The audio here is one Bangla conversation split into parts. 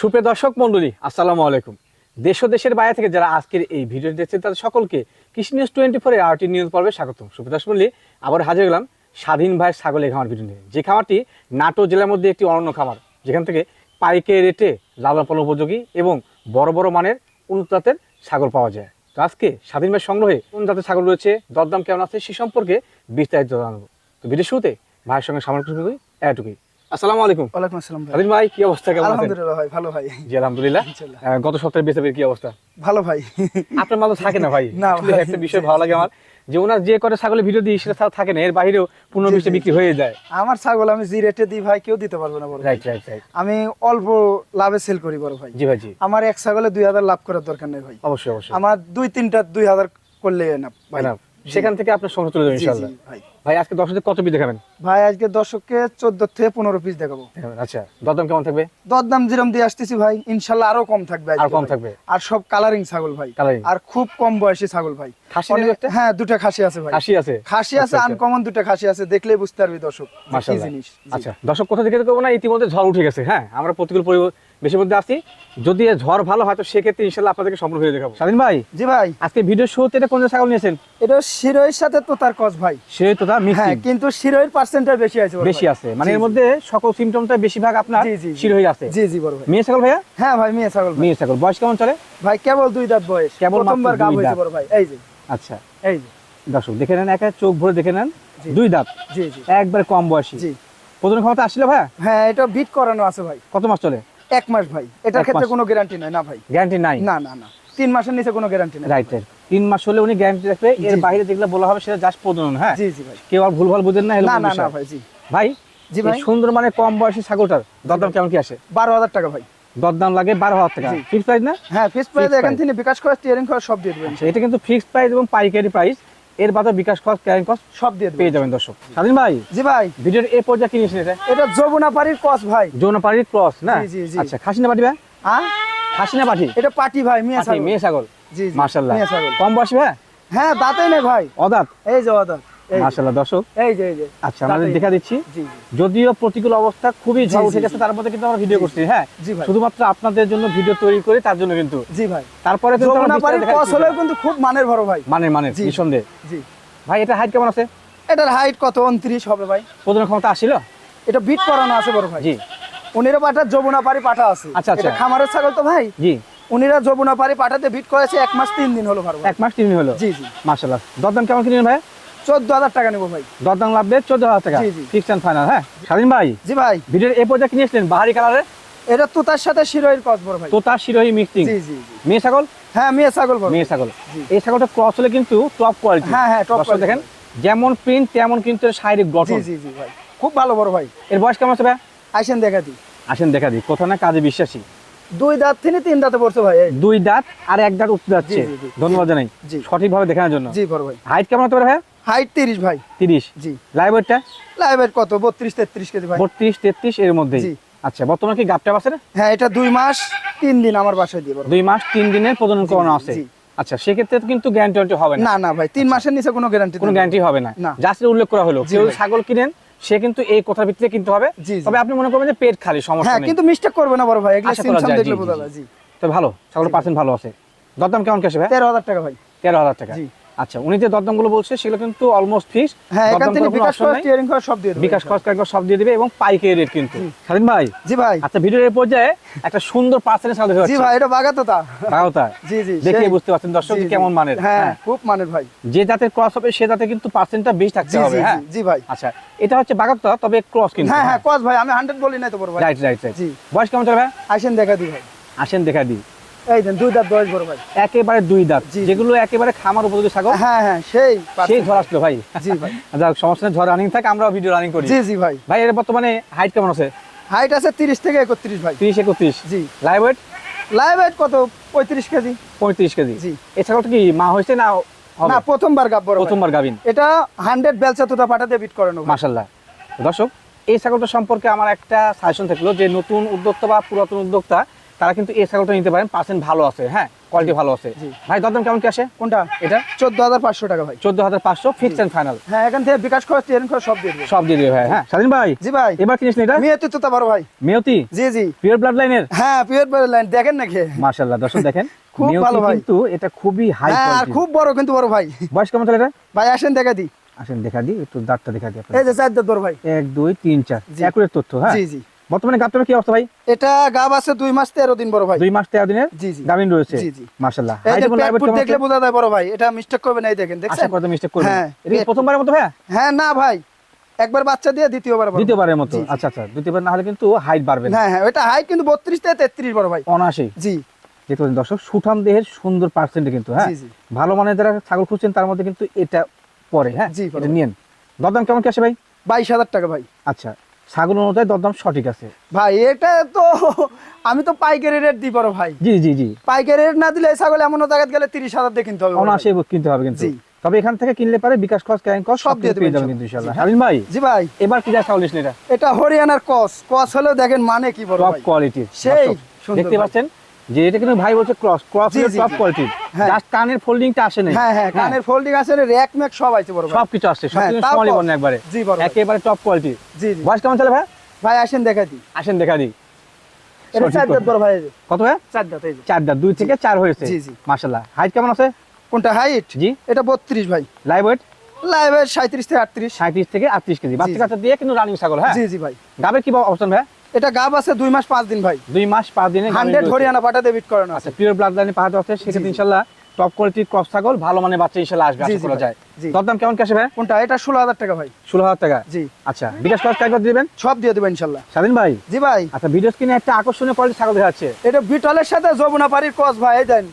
সুপ্রিয় দর্শক মন্ডলী, আসসালামু আলাইকুম। দেশ ও দেশের বাইরে থেকে যারা আজকের এই ভিডিও দেখছেন, তাদের সকলকে কৃষি news twenty four RT news পর্বে স্বাগতম। সুপ্রিয় দর্শক মন্ডলী আবার হাজির হলাম স্বাধীন ভাইয়ের ছাগলের খামার ভিডিও নিয়ে। যে খামারটি নাটোর জেলার মধ্যে একটি অনন্য খামার, যেখান থেকে পাইকে রেটে লালন পালন উপযোগী এবং বড় বড় মানের উন্নত জাতের ছাগল পাওয়া যায়। তো আজকে স্বাধীন ভাইয়ের সংগ্রহে কোন জাতের ছাগল রয়েছে, দরদাম কেমন আছে সে সম্পর্কে বিস্তারিত জানাব। তো ভিডিও শুরুতে ভাইয়ের সঙ্গে সামরিক এটুকুই। আসসালামু আলাইকুম। ওয়ালাইকুম আসসালাম ভাই। ভাই কি অবস্থা? কেমন আছেন? আলহামদুলিল্লাহ ভাই ভালো ভাই। জি আলহামদুলিল্লাহ। গত সপ্তাহে বেচা কি অবস্থা? ভালো ভাই। আপনার মাল থাকে না ভাই। না একটা বিষয় ভালো লাগে আমার যে ওনার যে করে ছাগলের ভিডিও দিই সেটা থাকে না। এর বাইরেও বিক্রি হয়ে যায়। আমার ছাগল আমি জি রেটে দিই ভাই কেউ দিতে পারবে না বড়। রাইট রাইট রাইট আমি অল্প লাভে সেল করি বড় ভাই। জি ভাই জি। আমার এক ছাগলে দুই হাজার লাভ করার দরকার নেই ভাই। অবশ্যই অবশ্যই। আমার দুই তিনটা দুই হাজার করলে না ভাই। না, সেখান থেকে আপনার সংগ্রহ চলে যাবে ইনশাআল্লাহ। ভাই। আজকে দর্শকদের কত পিস দেখাবেন? ভাই আজকে দর্শককে চোদ্দ থেকে পনেরো পিস দেখাবো। আচ্ছা। দরদাম কেমন থাকবে? দরদাম যেরম দিয়ে আসতেছি ভাই ইনশাল্লাহ আরও কম থাকবে আর কম থাকবে? আর সব কালারিং ছাগল ভাই। আর খুব কম বয়সী ছাগল ভাই। খাসি একটা? হ্যাঁ দুটা খাসি আছে ভাই। খাসি আছে? খাসি আছে আচ্ছা, আচ্ছা। আনকমন দুটা খাসি আছে দেখলেই বুঝতে পারবি দর্শক কি মাশাআল্লাহ। জিনিস। আচ্ছা দর্শক কোথা থেকে দেখব না? ইতিমধ্যে ঝড় উঠে গেছে হ্যাঁ? আমরা প্রতিকূল পরিবেশ বেশির মধ্যে আছি যদি ঝড় ভালো হয় তো সেক্ষেত্রে ইনশাল্লাহ আপনাদেরকে সম্পূর্ণ হয়ে দেখাবো। স্বাধীন ভাই? জি ভাই। আজকে ভিডিও শুরুতে এটা কোন ছাগল নিয়েছেন? এটা শিরোয়ের সাথে তো তার কস ভাই। সে তো তার হ্যাঁ মিক্সিং কিন্তু শিরোয়ের পার্সেন্টটা বেশি আছে বেশি আছে। মানে এর মধ্যে সকল সিমটমটা বেশিরভাগ আপনার জি, জি, জি। শির হয়ে আছে। জি জি বড় ভাই। মেয়ে ছাগল ভাইয়া? হ্যাঁ ভাই মেয়ে ছাগল মেয়ে ছাগল। বয়স কেমন চলে? ভাই কেবল দুই দাঁত বয়স। কেবল প্রথমবার গাব হয়েছে বড় ভাই। এই যে। আচ্ছা। এই যে। দর্শক দেখে নেন একা চোখ ভরে দেখে নেন। দুই দাঁত। জি জি। একবার কম বয়সী। জি। প্রজন ক্ষমতা আসছিল ভাইয়া? হ্যাঁ এটা বিট করানো আছে ভাই। কত মাস চলে? এক মাস ভাই। এটার ক্ষেত্রে কোনো গ্যারান্টি নাই না ভাই। গ্যারান্টি নাই? না না না। তিন মাসের নিচে কোনো গ্যারান্টি নাই। রাইট তিন মাস হলে উনি গ্যারান্টি রাখবে। এর বাইরে যেগুলো বলা হবে সেটা জাস্ট প্রজনন হ্যাঁ? জি জি ভাই। কেউ আর ভুলভাল বুঝেন না না না না ভাই জি। ভাই জি ভাই। সুন্দর মানে কম বয়সী ছাগলটার দরদাম কেমন কি আসে? বারো হাজার টাকা ভাই। দরদাম লাগে বারো হাজার টাকা। ফিক্স প্রাইস না? হ্যাঁ ফিস প্রাইস এখান থেকে বিকাশ খরচ টিয়ারিং খরচ সব দিয়ে দেবেন। আচ্ছা, এটা কিন্তু ফিক্সড প্রাইস এবং পাইকারি প্রাইস এর বাদে বিকাশ কস্ট ক্যারিং কস্ট সব দিয়ে পেয়ে যাবেন দর্শক। স্বাধীন ভাই? জি ভাই। ভিডিওর এ পর্যায়ে কি নিয়েছেন এটা এটা যমুনা পাড়ির কস ভাই। যৌনপাড়ির ক্রস না? জি, জি, জি। আচ্ছা খাসি না পাঠি ভাই? হ্যাঁ খাসি না পাঠি? এটা পাটি ভাই মিয়া ছাগল। মেয়ে ছাগল। জি জি। মার্শাল্লাহ মেয়ে ছাগল। কম বয়সী ভাই? হ্যাঁ দাঁতে নেই ভাই। অদাত? এই যে ওদা এই দর্শক। এই যে এই যে। আচ্ছা আমাদের দেখা দিচ্ছি। যদিও প্রতিকূল অবস্থা খুবই ঝড় উঠে গেছে তার মধ্যে কিন্তু আমরা ভিডিও করছি হ্যাঁ? শুধুমাত্র আপনাদের জন্য ভিডিও তৈরি করে তার জন্য কিন্তু। জি ভাই। তারপরে কিন্তু আমরা কস হলেও কিন্তু খুব মানের বড় ভাই। মানে মানে জি। নিঃসন্দেহে। জি। ভাই এটা হাইট কেমন আছে? এটার হাইট কত? উনত্রিশ হবে ভাই। প্রজন ক্ষমতা আসছিল এটা বিট করানো আছে বড় ভাই। জি। উনিরা পাঠা যমুনা পাড়ি পাঠা আছে। আচ্ছা, আচ্ছা। খামারের ছাগল তো ভাই। জি। উনিরা যমুনা পাড়ি পাঠাতে বিট করেছে এক মাস তিন দিন হলো ভাই। এক মাস তিন দিন হলো। জি জি। মার্শাল্লাহ দরদাম কেমন কিনেন ভাই? চোদ্দ হাজার টাকা নেব ভাই। দরদাম লাগবে চোদ্দ হাজার টাকা। অ্যান্ড ফাইনাল হ্যাঁ? স্বাধীন ভাই জি ভাই। ভিডিওর এ পর্যায়ে কিনেছিলেন বাহারি কালারে এটা তুতার সাথে শিরোয়ের কস ভাই। তো তার শিরোহী মিক্সিং জি জি জি। মেয়ে ছাগল? হ্যাঁ মেয়ে ছাগল মেয়ে ছাগল। এই ছাগলটা ক্রস হলে কিন্তু টপ কোয়ালিটি হ্যাঁ, হ্যাঁ, দেখেন যেমন প্রিন্ট তেমন কিন্তু শারীরিক গঠন। জি জি ভাই। খুব ভালো বড় ভাই। এর বয়স কেমন আছে ভাই? আইসেন দেখা দি আসেন দেখা দিই। কোথাও না কাজে বিশ্বাসী। দুই দাঁত থেকে তিন দাঁতে পড়ছে ভাই দুই দাঁত আর এক দাঁত উঠতে যাচ্ছে। ধন্যবাদ জানাই। জি। সঠিকভাবে দেখানোর জন্য। জি বড় ভাই। হাইট কেমন হতে পারে ভাই হাইট তিরিশ ভাই। তিরিশ? জি। লাইভ ওয়েটটা লাইভ weight কত? বত্রিশ তেত্রিশ কেজি ভাই। বত্রিশ তেত্রিশ এর মধ্যেই? জি। আচ্ছা বর্তমানে কি গাপটা আছে হ্যাঁ এটা দুই মাস তিন দিন আমার বাসায় দিয়ে বড়। ভাই। মাস তিন দিনের প্রজনন করানো আছে। জি। আচ্ছা সেক্ষেত্রে কিন্তু গ্যারান্টি হবে না। না না ভাই তিন মাসের নিচে কোনো গ্যারান্টি কোনো গ্যারান্টি হবে না। জাস্ট উল্লেখ করা হলো কেউ ছাগল কিনেন সে কিন্তু এই কথার ভিত্তিতে কিনতে হবে। তবে আপনি মনে করবেন যে পেট খালি সমস্যা হ্যাঁ নেই। কিন্তু মিস্টেক করবে না বড় ভাই এগুলো সিমসাম দেখলে বোঝা যায় জি। তো ভালো ছাগল পার্সেন্ট ভালো আছে। দরদাম কেমন কেসে ভাই? তেরো হাজার টাকা ভাই। তেরো হাজার টাকা। জি। আচ্ছা উনি যে দরদাম বলছে সেগুলো কিন্তু অলমোস্ট ফিক্স হ্যাঁ এখান থেকে বিকাশ খরচ টিয়ারিং খরচ সব দিয়ে দেবো। বিকাশ খরচ একবার সব দিয়ে দিবে এবং পাইকারি রেট কিন্তু। স্বাধীন ভাই? জি ভাই। আচ্ছা ভিডিওর এই পর্যায়ে একটা সুন্দর পার্সেন্টের সাথে জি ভাই এটা বাগাতো তা তাও তা জি জি দেখে বুঝতে পারছেন দর্শক। কেমন মানের। হ্যাঁ হ্যাঁ। খুব মানের ভাই। যে জাতের ক্রস হবে সে জাতে কিন্তু পার্সেন্টটা বেশি থাকতে হবে হ্যাঁ? জি, ভাই। আচ্ছা এটা হচ্ছে বাগাত্তা তবে ক্রস কিন্তু হ্যাঁ হ্যাঁ। কস ভাই আমি হান্ড্রেড বলি নাই তো বড় ভাই। রাইট রাইট রাইট জি। বয়স কেমন চলে ভাই আইসেন দেখা দি ভাই। আসেন দেখা দিই। এই দেন দুই দাঁত বয়স বড় ভাই। একেবারে দুই দাঁত। যেগুলো একেবারে খামার উপযোগী ছাগল। হ্যাঁ হ্যাঁ সেই সেই percent। ঝড় আসলো ভাই। জি ভাই। যাক সমস্যা নেই ঝড় রানিং থাকে আমরাও ভিডিও রানিং করি। জি জি ভাই। ভাই এর বর্তমানে হাইট কেমন আছে? হাইট আছে তিরিশ থেকে একত্রিশ ভাই। জি। লাইভ ওয়েট লাইভ কত? পঁয়ত্রিশ কেজি। পঁয়ত্রিশ কেজি। জি। এই ছাগলটা কি মা হয়েছে না না প্রথমবার গাব বড় প্রথমবার এটা বেলচা তোতা বিট করানো দর্শক এই ছাগলটা সম্পর্কে আমার একটা সাজেশন থাকল যে নতুন উদ্যোক্তা বা পুরাতন উদ্যোক্তা তারা কিন্তু এই ছাগলটা নিতে পারেন পার্সেন্ট ভালো আছে হ্যাঁ কোয়ালিটি ভালো আছে। ভাই দরদাম কেমন কি আসে কোনটা? এটা? চোদ্দ হাজার পাঁচশো টাকা ভাই। চোদ্দ হাজার পাঁচশো ফিক্সড অ্যান্ড ফাইনাল হ্যাঁ এখান থেকে বিকাশ খরচ ট্রেন খরচ সব দিয়ে সব দিয়ে দিবে ভাই হ্যাঁ। স্বাধীন ভাই জি ভাই। এবার কিনিস এটা? মেয়ে তো তো ভাই। মেয়তি? জি জি। পিওর ব্লাড লাইনের হ্যাঁ পিওর ব্লাড লাইন দেখেন নাকি? মার্শাল্লাহ দর্শক দেখেন খুব ভালো ভাই। কিন্তু এটা খুবই হাই হ্যাঁ আর কোয়ালিটি খুব বড় কিন্তু বড় ভাই। বয়স কেমন চলে এটা? ভাই আসেন দেখা দি আসেন দেখা দি একটু দাঁতটা দেখা দিই এই যে চার দাঁত বড় ভাই। এক দুই তিন চার। জি। একুরের তথ্য হ্যাঁ? জি জি। বর্তমানে গাবটার কি অবস্থা ভাই? এটা গাব আছে দুই মাস তেরো দিন বড় ভাই। দুই মাস তেরো দিনের জি জি। গাভিন রয়েছে? জি, জি। দেখলে বোঝা যায় বড় ভাই এটা মিস্টেক করবে না এই দেখেন দেখছেন? করতে মিস্টেক করবে হ্যাঁ, প্রথমবারের মতো হ্যাঁ না ভাই একবার বাচ্চা দিয়ে দ্বিতীয়বার। দ্বিতীয়বারের মতো। আচ্ছা আচ্ছা দ্বিতীয়বার না হলে কিন্তু হাইট বাড়বে হ্যাঁ হ্যাঁ ওটা হাইট কিন্তু বত্রিশ থেকে তেত্রিশ বড় ভাই। অনাসেই জি। দেখতে পাচ্ছেন দর্শক সুঠাম দেহের সুন্দর পার্সেন্ট কিন্তু হ্যাঁ। ভালো মানের যারা ছাগল খুঁজছেন তার মধ্যে কিন্তু এটা পরে হ্যাঁ? জি, নিয়েন। দরদাম কেমন কি আসে ভাই? বাইশ হাজার টাকা ভাই। আচ্ছা ছাগল অনুযায়ী দরদাম সঠিক আছে। ভাই এটা তো আমি তো পাইকারি রেট দিই বড় ভাই। জি জি জি। পাইকারি রেট না দিলে ছাগল এমন জায়গায় গেলে তিরিশ হাজার দিয়ে কিনতে হবে। অনাসে কিনতে হবে কিন্তু। তবে এখান থেকে কিনলে পারে বিকাশ কস ক্যারিং খরচ সব দিয়ে পেয়ে যাবেন কিন্তু ইনশাআল্লাহ। জি। ভাই জি ভাই। এবার কি যা হলিস এটা? এটা হরিয়ানার কস। কস হলো দেখেন মানে কি বড় ভাই। কোয়ালিটি সেই দেখতে পাচ্ছেন? যে এটা কিন্তু ভাই বলছে ক্রস ক্রস জি, টপ হ্যাঁ। জাস্ট কানের ফোল্ডিংটা আসে নাই। হ্যাঁ হ্যাঁ কানের ফোল্ডিং আছে র্যাক ম্যাক সব আছে বড় সব কিছু সব হ্যাঁ, কিছু একবারে। জি বড় একেবারে টপ কোয়ালিটি জি জি। বয়স কেমন চলে ভাই? ভাই আসেন দেখা দিই। আসেন দেখা দিই। এটা চার দাঁত বড় ভাই কত ভাই? চার দাঁত এই চার দাঁত দুই থেকে চার হয়েছে। জি, জি। মাশাআল্লাহ। হাইট কেমন আছে? কোনটা হাইট জি। এটা বত্রিশ ভাই। লাইভ ওয়েট লাইভ সাঁত্রিশ থেকে আটত্রিশ। সাঁত্রিশ থেকে আটত্রিশ কেজি। বাচ্চা। কাচ্চা দিয়ে কিন্তু রানিং ছাগল হ্যাঁ? জি জি ভাই। গাবের কি অবস্থান ভাই? এটা গাব আছে দুই মাস পাঁচ দিন ভাই। দুই মাস পাঁচ দিনে হান্ড্রেড হরিয়ানা পাঠাতে বিট করানো আছে পিওর ব্লাড লাইনে পাঠাতে আছে সেক্ষেত্রে জি। ইনশাল্লাহ টপ কোয়ালিটির ক্রস ছাগল ভালো মানে বাচ্চা ইনশাল্লাহ আসবে আশা করা যায়। দরদাম কেমন কাছে ভাই? কোনটা? এটা ষোলো হাজার টাকা ভাই। ষোলো হাজার টাকা? জি। আচ্ছা বিকাশ খরচ একবার দিবেন? সব দিয়ে দেবো ইনশাল্লাহ। স্বাধীন ভাই? জি ভাই। আচ্ছা ভিডিও স্ক্রিনে একটা আকর্ষণীয় কোয়ালিটি ছাগল দেখা যাচ্ছে। এটা বিটলের সাথে যমুনা পাড়ির কস ভাই এই দেন।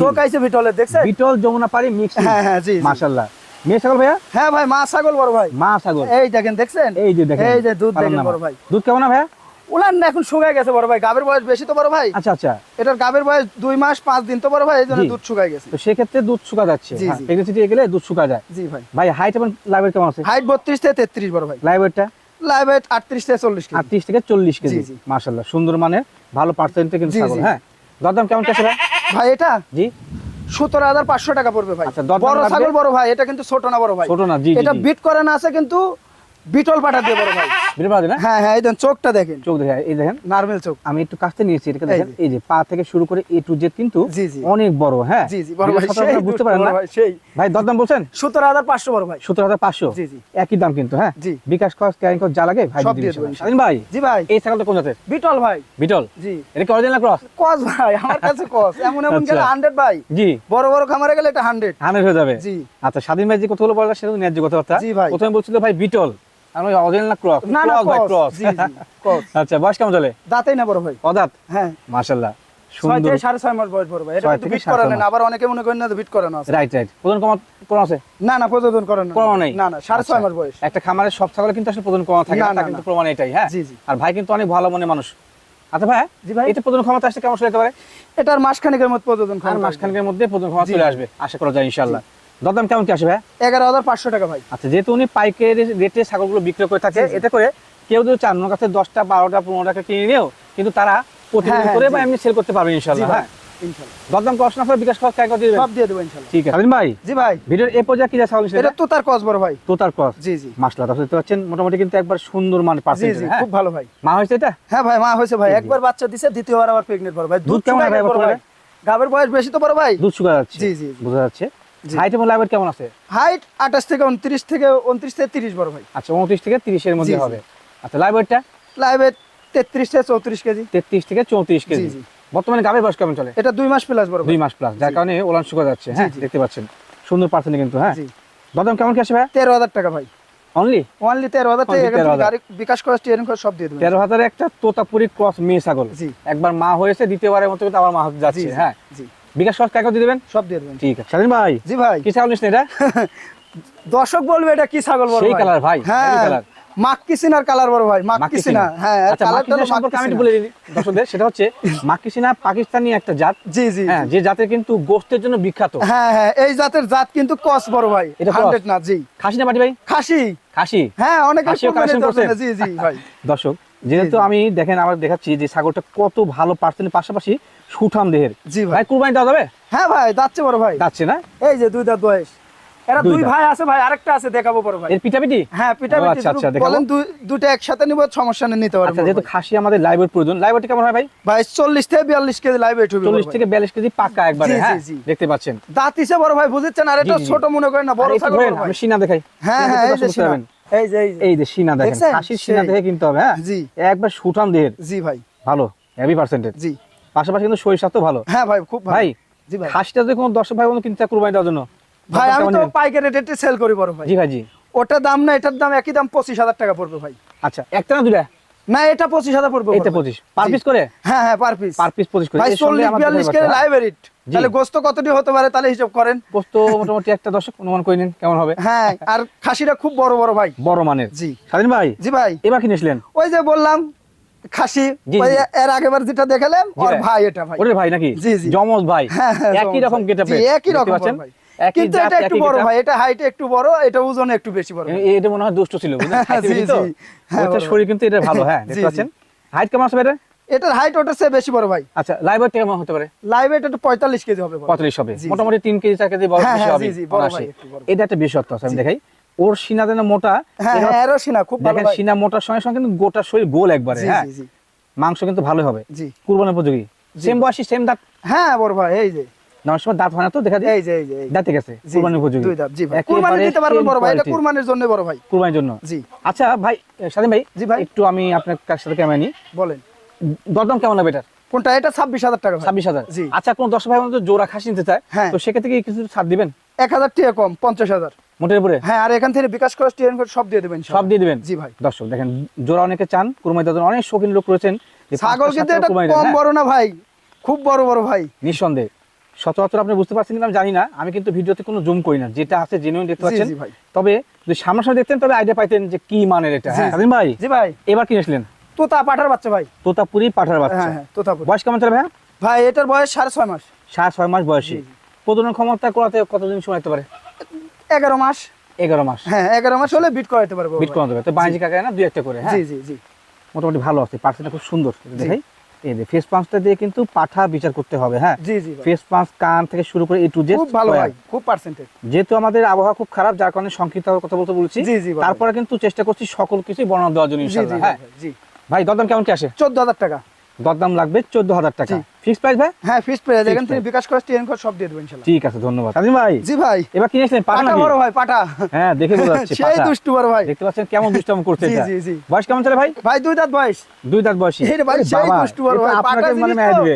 চোখ আইছে বিটলের দেখছেন? বিটল যমুনা পাড়ি মিক্স হ্যাঁ হ্যাঁ জি। মাশাআল্লাহ। মেয়ে ছাগল ভাইয়া? হ্যাঁ ভাই মা ছাগল বড় ভাই। মা ছাগল। এই দেখেন দেখছেন? এই যে দেখেন। এই যে দুধ দেখেন বড় ভাই। দুধ কেমন না ভাইয়া? উলান না এখন শুকায় গেছে বড় ভাই। গাবের বয়স বেশি তো বড় ভাই? আচ্ছা আচ্ছা। এটার গাবের বয়স দুই মাস পাঁচ দিন তো বড় ভাই এই জন্য দুধ শুকায় গেছে। তো সেক্ষেত্রে দুধ শুকা যাচ্ছে। জি, হ্যাঁ গেলে দুধ শুকা যায়। জি ভাই। ভাই হাইট এবং লাইভের কেমন আছে? হাইট বত্রিশ থেকে তেত্রিশ বড় ভাই। লাইভ ওয়েটটা লাইভ হাইট আটত্রিশ থেকে চল্লিশ আটত্রিশ থেকে চল্লিশ কেজি। জি। সুন্দর মানের ভালো পার্সেন্টে কিন্তু ছাগল হ্যাঁ। দরদাম কেমন কেছে ভাই? এটা? জি। সতেরো হাজার পাঁচশো টাকা পড়বে ভাই। আচ্ছা, বড় ছাগল বড় ভাই। এটা কিন্তু ছোট না বড় ভাই। ছোট না জি এটা বিট করা না আছে কিন্তু বিটল পাঠা দিয়ে বড় ভাই। বিটল পাড়া না? হ্যাঁ হ্যাঁ এই দেন চোখটা দেখেন। চোখ দেখে এই দেখেন। নার্মেল চোখ। আমি একটু কাছতে নিয়েছি এই দেখেন। এই যে। পা থেকে শুরু করে এ টু জেড কিন্তু জি, জি। অনেক বড় হ্যাঁ। জি জি বড় ভাই সেই বুঝতে পারেন না। ভাই, সেই। ভাই দরদাম বলছেন? হাজার পাঁচশো বড় ভাই। সতেরো হাজার পাঁচশো? জি, জি। একই দাম কিন্তু হ্যাঁ? জি। বিকাশ খরচ ক্যারিং খরচ যা লাগে ভাই সব দিয়ে দিবেন স্বাধীন ভাই জি ভাই। এই ছাগলটা কোন জাতের? বিটল ভাই। বিটল? জি। এটা কি অরিজিনাল ক্রস কস ভাই আমার কাছে কস এমন এমন আচ্ছা। গেলে হান্ড্রেড ভাই। জি। বড় বড় খামারে গেলে এটা হান্ড্রেড হানের হয়ে যাবে। জি। আচ্ছা স্বাধীন ভাই যে কথাগুলো বলল সেটা ন্যায্য কথাবার্তা। জি ভাই। প্রথমে বলছিল ভাই বিটল। না ক্রস না না ক্রস ভাই কস ক্রস জি জি কস আচ্ছা বয়স কেমন চলে? দাঁতেই না বড় ভাই। অদাত? হ্যাঁ। মাশাআল্লাহ। সুন্দর থেকে সাড়ে ছয় মাস বয়স বড় ভাই। এটা কিন্তু বিট করানো না আবার অনেকে মনে করেন না বিট করানো আছে। রাইট রাইট প্রধান কমা কোন আছে? না না প্রযোজন করানো কমানো নেই। না না সাড়ে ছয় মাস বয়স। একটা খামারের সব ছাগলে কিন্তু আসলে থাকে না, কিন্তু প্রমাণ এটাই হ্যাঁ? জি, জি। আর ভাই কিন্তু অনেক ভালো মনে মানুষ। আচ্ছা ভাই জি ভাই। এতে প্রধান ক্ষমতা আসতে কেমন চলে যেতে পারে এটার মাসখানেকের মধ্যে প্রযোজন আর ক্ষমতা মাসখানেকের মধ্যে ক্ষমতা চলে আসবে। আশা করা যায় ইনশাআল্লাহ। দরদাম কেমন কি আসবে? ভাই এগারো হাজার পাঁচশো টাকা ভাই। আচ্ছা যেহেতু উনি পাইকারি রেটে ছাগলগুলো বিক্রি করে থাকে। এতে করে কেউ যদি চান ওনার কাছে দশটা বারোটা পনেরো টাকা কিনে নিয়েও কিন্তু তারা প্রতিদিন হ্যাঁ, করে বা এমনি সেল করতে পারবে হ্যাঁ। ইনশাল্লাহ। দরদাম কষ্ট না করে বিকাশ খরচ টাকা দিয়ে সব দিয়ে দেবো ইনশাল্লাহ। ঠিক আছে। ভাই জি ভাই। ভিডিওর এ পর্যায়ে কি যা ছাগল এটা তো তার কস বড় ভাই। তোতার ক্রস জি জি। মাসলা তারপর দেখতে পাচ্ছেন মোটামুটি কিন্তু একবার সুন্দর মান জি জি হ্যাঁ? খুব ভালো ভাই। মা হয়েছে এটা? হ্যাঁ ভাই মা হয়েছে ভাই। একবার বাচ্চা দিছে দ্বিতীয়বার আবার প্রেগনেন্ট বড় ভাই। দুধ কেমন হয়? ভাই গাবের বয়স বেশি তো বড় ভাই। দুধ যাচ্ছে জি, জি। বোঝা যাচ্ছে। হাইট এবং লাইভ কেমন আছে? হাইট আঠাশ থেকে উনত্রিশ থেকে উনত্রিশ থেকে তিরিশ বড় ভাই। আচ্ছা উনত্রিশ থেকে তিরিশের মধ্যে জি, জি। হবে। আচ্ছা লাইভ ওয়েটটা লাইভে তেত্রিশ থেকে চৌত্রিশ কেজি। তেত্রিশ থেকে চৌত্রিশ কেজি। বর্তমানে গাভীর বয়স কেমন চলে? এটা দুই মাস প্লাস বড় ভাই। মাস প্লাস যার কারণে ওলান শুকা যাচ্ছে হ্যাঁ? দেখতে পাচ্ছেন। সুন্দর পার্সেন্ট কিন্তু হ্যাঁ? কেমন কি আসে ভাই। তেরো হাজার টাকা। ভাই অনলি 13,000 গাড়ি বিকাশ করা স্টিয়ারিং করে সব দিয়ে দেবেন। একটা তোতাপুরি ক্রস মেয়ে ছাগল। একবার মা হয়েছে দ্বিতীয়বারের মতো কিন্তু আবার মা হতে যাচ্ছে হ্যাঁ? বিকাশ খরচ কাকে দিয়ে দেবেন? সব দিয়ে দেবেন। ঠিক আছে। ভাই। জি ভাই। কি ছাগল নিস না এটা? দর্শক বলবে এটা কি ছাগল বড় সেই কালার ভাই, হ্যাঁ কালার। মাক্কি সিনার কালার বড় ভাই মাক্কি মাক্কি সিনা সিনা। হ্যাঁ আচ্ছা কালারটা সম্পর্কে আমি বলে দিই দর্শকদের সেটা হচ্ছে মাক্কি সিনা পাকিস্তানি একটা জাত। জি জি হ্যাঁ যে জাতের কিন্তু গোস্তের জন্য বিখ্যাত। হ্যাঁ হ্যাঁ এই জাতের জাত কিন্তু কস বড় ভাই এটা cross? হান্ড্রেড না জি। খাসি না পাটি ভাই? খাসি। খাসি। হ্যাঁ অনেকে জি জি ভাই। দর্শক যেহেতু আমি দেখেন আবার দেখাচ্ছি যে ছাগলটা কত ভালো পার্সেন্টের পাশাপাশি সুঠাম দেহের। জি ভাই। কুরবানি দেওয়া যাবে? হ্যাঁ ভাই যাচ্ছে বড় ভাই। যাচ্ছে না? এই যে দুই দাঁত বয়স। এরা দুই দুই ভাই আছে ভাই আরেকটা আছে দেখাবো বড় ভাই। এর পিটাপিটি হ্যাঁ আচ্ছা, আচ্ছা, বলেন দুটো একসাথে নিব সমস্যা নেই নিতে পারব আচ্ছা যেহেতু খাসি আমাদের প্রয়োজন কেমন হয় ভাই? ভাই চল্লিশ থেকে বিয়াল্লিশ কেজি লাইভ হবে থেকে বিয়াল্লিশ কেজি পাকা একবারে হ্যাঁ? দেখতে পাচ্ছেন। দাঁত হিসেবে বড় ভাই বুঝেছেন? আর এটা। ছোট মনে করেন না বড় ছাগল। আমি সিনা দেখাই। হ্যাঁ হ্যাঁ এই যে সিনা। এই যে এই যে। সিনা দেখেন? খাসির সিনা দেখে কিনতে হবে হ্যাঁ? জি। একবার সুঠাম দেহের। জি ভাই। ভালো হেভি পার্সেন্টেজ জি। পাশাপাশি কিন্তু শরীর স্বাস্থ্য ভালো। হ্যাঁ ভাই খুব ভাই জি ভাই। খাসিটা যদি কোনো দর্শক ভাই বন্ধু কিনতে কুরবানি দেওয়ার জন্য ভাই আমি তো পাইকারি রেটে সেল করি বড় ভাই। জি ভাই জি। ওটার দাম না এটার দাম একই দাম পঁচিশ হাজার টাকা পড়বে ভাই। আচ্ছা একটা না দুটা না এটা পঁচিশ হাজার পড়বে বড় পঁচিশ। পার পিস করে? হ্যাঁ হ্যাঁ পার পিস পার পিস পঁচিশ করে। ভাই চল্লিশ বিয়াল্লিশ দেখতে কেজি তাহলে গোস্ত কতটি হতে পারে তাহলে হিসাব করেন। পোস্ত মোটামুটি একটা দর্শক অনুমান করে নিন কেমন হবে? হ্যাঁ আর খাসিটা খুব বড় বড় ভাই। বড় মানের। জি। স্বাধীন ভাই জি ভাই। এবার কিনেছিলেন ওই যে বললাম খাসি। জি, ওই জি। এর আগেবার যেটা দেখালাম ওর ভাই। ভাই এটা ভাই। ওরে ভাই নাকি? জি, জি। জমজ ভাই। হ্যাঁ, হ্যাঁ, একই রকম ভাই। গেটআপে একই রকম বড় কিন্তু এটা একটু বড় ভাই এটা হাইটে একটু বড় এটা ওজনে একটু বেশি বড় এটা মনে হয় দুষ্ট ছিল বুঝলেন? জি। হ্যাঁ, শরীর কিন্তু এটা ভালো হ্যাঁ জি, দেখতে পাচ্ছেন? হাইট কেমন আছে এটা এটার হাইট ওটার চেয়ে বেশি বড় ভাই। আচ্ছা কেমন হতে পারে? লাইভ এটা পঁয়তাল্লিশ কেজি হবে বড়। পঁয়তাল্লিশ হবে। জি, জি। মোটামুটি কেজি কেজি বড় হ্যাঁ, বেশি হ্যাঁ, হবে। এটা একটা বিশেষত্ব আছে আমি দেখাই। ওর সিনা যেন মোটা হ্যাঁ হ্যাঁ এরও সিনা খুব ভালো দেখেন সিনা মোটার সঙ্গে সঙ্গে কিন্তু গোটা শরীর গোল একবারে হ্যাঁ? মাংস কিন্তু ভালো হবে। জি। কুরবানির উপযোগী। সেম বয়সী সেম দাঁত। হ্যাঁ বড় ভাই এই যে। দাঁত হয় না তো দেখা যায় এই যে এই যে দাঁতে গেছে কুরবানির উপযোগী। দুই দাঁত। জি ভাই। কুরবানি দিতে পারবেন বড় ভাই এটা কুরবানির জন্য বড় ভাই। কুরবানির জন্য। জি। আচ্ছা ভাই স্বাধীন ভাই জি ভাই। একটু আমি আপনার কাছ ক্যামেরা নিই বলেন। দরদাম কেমন হবে এটার? কোনটা? এটা ছাব্বিশ হাজার টাকা ছাব্বিশ হাজার। জি। আচ্ছা কোন দশ ভাই জোড়া খাসি নিতে চায় হ্যাঁ। তো সেক্ষেত্রে কি কিছু ছাড় দিবেন? এক হাজার টাকা কম পঞ্চাশ হাজার। মোটের উপরে? হ্যাঁ আর এখান থেকে বিকাশ খরচ টিএন খরচ সব দিয়ে দেবেন সব দিয়ে দিবেন? জি ভাই। দর্শক দেখেন জোড়া অনেকে চান কুরবানি দেওয়ার অনেক শৌখিন লোক রয়েছেন। ছাগল কিন্তু এটা কম হ্যাঁ? বড় না ভাই খুব বড় বড় ভাই। নিঃসন্দেহে। সচরাচর আপনি বুঝতে পারছেন কিনা জানি না আমি কিন্তু ভিডিওতে কোনো জুম করি না যেটা আছে জেনুইন দেখতে পাচ্ছেন। ভাই। তবে যদি সামনাসামনি দেখতেন তবে আইডিয়া পাইতেন যে কি মানের এটা হ্যাঁ ভাই? জি ভাই। এবার কিনেছিলেন তোতা পাঠার বাচ্চা ভাই। তোতাপুরি পাঠার বাচ্চা। হ্যাঁ হ্যাঁ তোতাপুর। বয়স কেমন চলে ভাইয়া? ভাই এটার বয়স সাড়ে ছয় মাস। সাত ছয় মাস বয়সী। প্রজনন ক্ষমতা করাতে কতদিন সময় লাগতে পারে? এগারো মাস। এগারো মাস। হ্যাঁ এগারো মাস হলে বিট করাতে পারব বিট করাতে হবে তো বাণিজ্যিক আকারে না দুই একটা করে হ্যাঁ? জি জি জি। মোটামুটি ভালো আছে পার্সেন্টটা খুব সুন্দর দেখাই। এই যে ফেস পাঁচটা দিয়ে কিন্তু পাঠা বিচার করতে হবে হ্যাঁ? জি জি ফেস পাঁচ কান থেকে শুরু করে এই টু জেড খুব ভালো ভাই খুব পার্সেন্টেজ যেহেতু আমাদের আবহাওয়া খুব খারাপ যার কারণে সংক্ষিপ্ত কথা বলতে বলছি। জি, জি, তারপরে কিন্তু চেষ্টা করছি সকল কিছু বর্ণনা দেওয়ার জন্য ইনশাআল্লাহ হ্যাঁ? জি। ভাই দরদাম কেমন কি আসে? চোদ্দ হাজার টাকা। দরদাম লাগবে চোদ্দ হাজার টাকা ফিক্স প্রাইস ভাই? হ্যাঁ ফিক্স প্রাইস এখান থেকে বিকাশ টিএন খরচ সব দিয়ে দেবো ইনশাল্লাহ। ঠিক আছে ধন্যবাদ। ভাই। জি ভাই। এবার পাঠা পাটা বড় ভাই পাটা। হ্যাঁ দেখে বোঝা যাচ্ছে সেই দুষ্টু বড় ভাই। দেখতে পাচ্ছেন কেমন দুষ্টাম করছে জি, এটা। জি, জি। বয়স কেমন চলে ভাই? ভাই দুই দাঁত বয়স। দুই দাঁত বয়সী। এই ভাই সেই দুষ্টু বড় ভাই। পাটা মানে মেয়ে দিবে।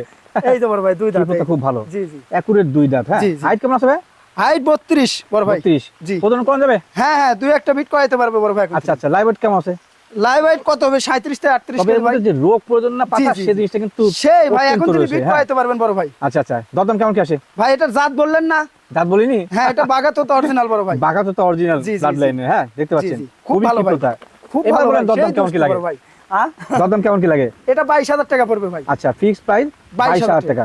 এই তো বড় ভাই দুই দাঁত। খুব ভালো। জি জি। একুরেট দুই দাঁত হ্যাঁ। হাইট কেমন আছে ভাই? হাইট বত্রিশ বড় ভাই। বত্রিশ। জি। প্রদান করা যাবে? হ্যাঁ হ্যাঁ দুই একটা বিট করাইতে পারবে বড় ভাই আচ্ছা আচ্ছা লাইভ কেমন আছে? লাইভ হাইট কত হবে? সাঁত্রিশ থেকে আটত্রিশ তবে এর যে রোগ প্রয়োজন না পাতা সেই জিনিসটা কিন্তু সেই ভাই এখন অত্যন্ত বিট হ্যাঁ। পারবেন বড় ভাই। আচ্ছা আচ্ছা। দরদাম কেমন কি আসে? ভাই এটা জাত বললেন না। দাঁত বলিনি? হ্যাঁ এটা বাগা তো অরিজিনাল বড় ভাই। তো অরিজিনাল ব্লাড। হ্যাঁ দেখতে পাচ্ছেন। খুব ভালো ভাই। খুব ভালো বলেন দরদাম কেমন কি লাগে? ভাই। দরদাম কেমন কি লাগে? এটা বাইশ হাজার টাকা পড়বে ভাই। আচ্ছা ফিক্স প্রাইস বাইশ হাজার টাকা।